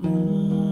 Mm-hmm.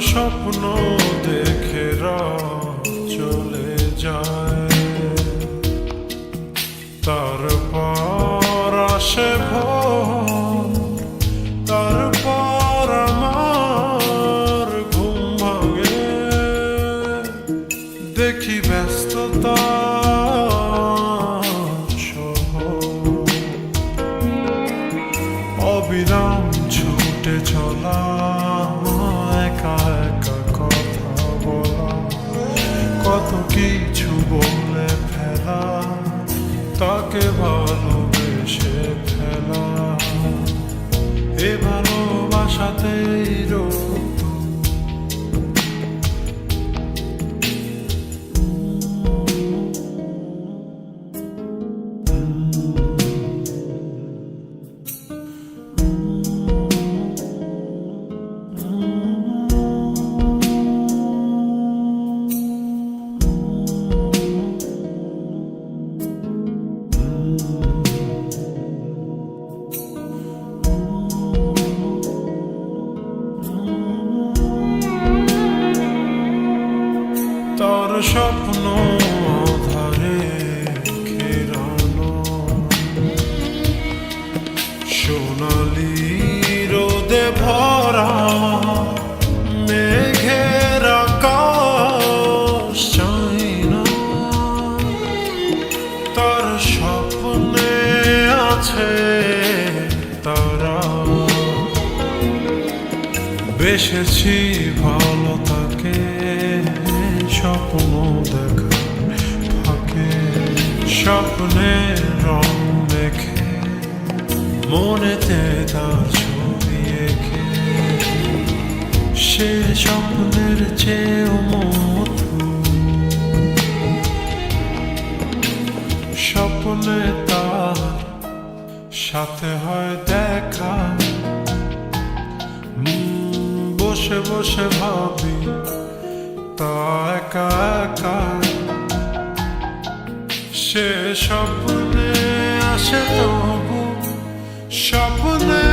স্বপ্ন দেখে চলে যায়। তারপর আসে ভোর, তারপর আমার ঘুম ভাঙে। দেখি ব্যস্ততা অবিরাম ছুটে চলা তাকে ভালোবেসে ফেলা। এ ভালোবাসাতেই স্বপ্ন ধরে রোদে ভরা মেঘের তার স্বপ্নে আছে তারা। ভালো স্বপ্ন দেখা ফাঁকে স্বপ্নে রং দেখে, মনেতে তার ছবি এঁকে। সে স্বপ্নের চেয়েও মধু স্বপ্নে তার সাথে হয় দেখা। বসে বসে ভাবি সে স্বপ্নে আসে তবু স্বপ্নে